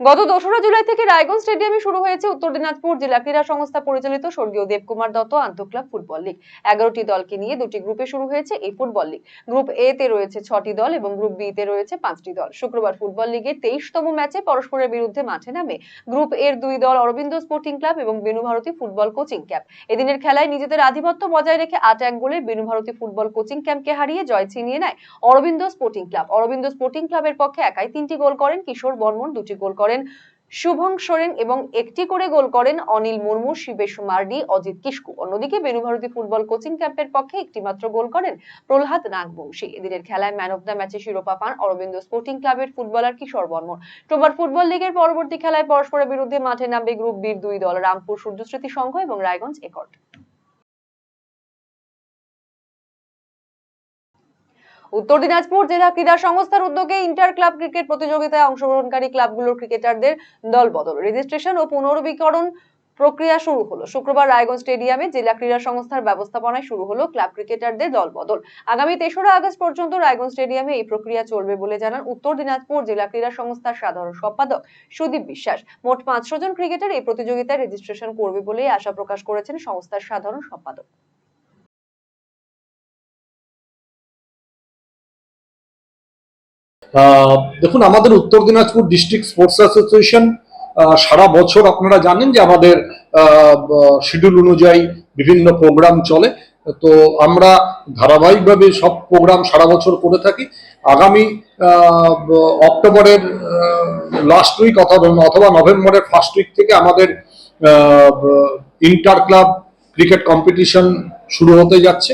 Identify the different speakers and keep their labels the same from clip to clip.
Speaker 1: গত দোসরা জুলাই থেকে রায়গঞ্জ স্টেডিয়ামে শুরু হয়েছে উত্তর দিনাজপুর জেলা ক্রীড়া সংস্থা পরিচালিত স্বর্গীয় দেবকুমার দত্ত আন্তঃক্লাব ফুটবল লীগ। এগারোটি দলকে নিয়ে দুটি গ্রুপে শুরু হয়েছে এই ফুটবল লীগ। গ্রুপ এ তে রয়েছে ছটি দল এবং গ্রুপ বি তে রয়েছে পাঁচটি দল। শুক্রবার ফুটবল লিগের তেইশতম ম্যাচে পরস্পরের বিরুদ্ধে মাঠে নামে গ্রুপ এর দুই দল অরবিন্দ স্পোর্টিং ক্লাব এবং Benu Bharati football coaching camp. এদিনের খেলায় নিজেদের আধিপত্য বজায় রেখে আট এক গোলে বেনু ভারতী ফুটবল কোচিং ক্যাম্পকে হারিয়ে জয় ছিনিয়ে নেয় Aurobindo sporting club. Aurobindo sporting ক্লাবের পক্ষে একাই তিনটি গোল করেন কিশোর বর্মন, দুটি গোল করেন শুভং সোরেন এবং একটি করে গোল করেন অনিল মুর্মু, শিবেশ মার্ডি, অজিত কিস্কু অন্যদিকে বেনুভারতী ফুটবল কোচিং ক্যাম্পের পক্ষে একটি মাত্র গোল করেন প্রহ্লাদ নাগবংশী। এদিনের খেলায় ম্যান অফ দ্য ম্যাচে শিরোপা পান অরবিন্দ স্পোর্টিং ক্লাবের ফুটবলার কিশোর বর্মন। টোবার ফুটবল লিগের পরবর্তী খেলায় পরস্পরের বিরুদ্ধে মাঠে নামবে গ্রুপ বির দুই দল, রামপুর সূর্যস্মৃতি সংঘ এবং রায়গঞ্জ একট উত্তর দিনাজপুর জেলা ক্রীড়া সংস্থার উদ্যোগে ইন্টার ক্লাব ক্রিকেট প্রতিযোগিতায় অংশগ্রহণকারী ক্লাবগুলোর ক্রিকেটারদের দলবদল রেজিস্ট্রেশন ও পুনর্বীকরণ প্রক্রিয়া শুরু হলো। শুক্রবার রায়গঞ্জ স্টেডিয়ামে জেলা ক্রীড়া সংস্থার ব্যবস্থাপনায় শুরু হলো ক্লাব ক্রিকেটারদের দলবদল আগামী তেসরা আগস্ট পর্যন্ত রায়গঞ্জ স্টেডিয়ামে এই প্রক্রিয়া চলবে বলে জানান উত্তর দিনাজপুর জেলা ক্রীড়া সংস্থার সাধারণ সম্পাদক সুদীপ বিশ্বাস। মোট পাঁচশো জন ক্রিকেটার এই প্রতিযোগিতায় রেজিস্ট্রেশন করবে বলেই আশা প্রকাশ করেছেন সংস্থার সাধারণ সম্পাদক।
Speaker 2: দেখুন, আমাদের Uttar Dinajpur district sports association সারা বছর আপনারা জানেন যে আমাদের শিডিউল অনুযায়ী বিভিন্ন প্রোগ্রাম চলে। তো আমরা ধারাবাহিকভাবে সব প্রোগ্রাম সারা বছর করে থাকি। আগামী অক্টোবরের লাস্ট উইক অথবা অথবা নভেম্বরের ফার্স্ট উইক থেকে আমাদের ইন্টার ক্লাব ক্রিকেট কম্পিটিশন শুরু হতে যাচ্ছে।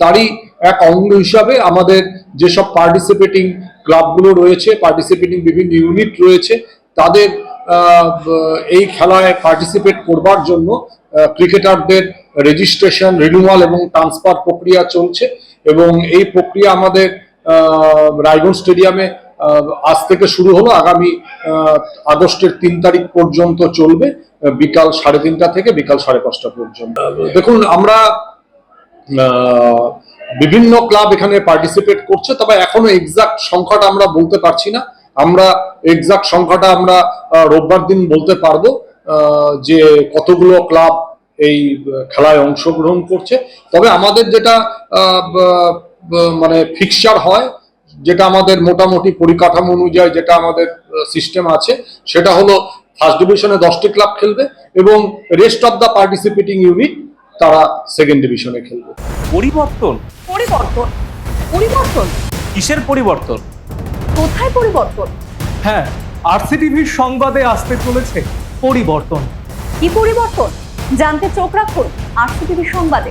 Speaker 2: তারই এক অঙ্গ হিসাবে আমাদের যেসব পার্টিসিপেটিং ক্লাবগুলো রয়েছে পার্টিসিপেটিং বিভিন্ন ইউনিট রয়েছে, তাদের এই খেলায় পার্টিসিপেট করবার জন্য ক্রিকেটারদের রেজিস্ট্রেশন রিনিউয়াল এবং ট্রান্সফার প্রক্রিয়া চলছে এবং এই প্রক্রিয়া আমাদের রায়গঞ্জ স্টেডিয়ামে আজ থেকে শুরু হলো, আগামী আগস্টের তিন তারিখ পর্যন্ত চলবে বিকাল সাড়ে তিনটা থেকে বিকাল সাড়ে পাঁচটা পর্যন্ত। দেখুন, আমরা বিভিন্ন ক্লাব এখানে পার্টিসিপেট করছে, তবে এখনও এক্সাক্ট সংখ্যাটা আমরা বলতে পারছি না। আমরা এক্সাক্ট সংখ্যাটা আমরা রোববার দিন বলতে পারব যে কতগুলো ক্লাব এই খেলায় অংশগ্রহণ করছে। তবে আমাদের যেটা মানে ফিক্সচার হয়, যেটা আমাদের মোটামুটি পরিকাঠামো অনুযায়ী যেটা আমাদের সিস্টেম আছে, সেটা হলো ফার্স্ট ডিভিশনে দশটি ক্লাব খেলবে এবং rest of the participating unit তারা সেকেন্ড ডিভিশনে খেলবে।
Speaker 3: পরিবর্তন
Speaker 4: পরিবর্তন? পরিবর্তন?
Speaker 3: কিসের পরিবর্তন?
Speaker 4: কোথায় পরিবর্তন?
Speaker 3: হ্যাঁ আরসিটিভির সংবাদে আসতে চলেছে পরিবর্তন।
Speaker 4: কি পরিবর্তন? জানতে চোখ রাখুন আরসিটিভি সংবাদে।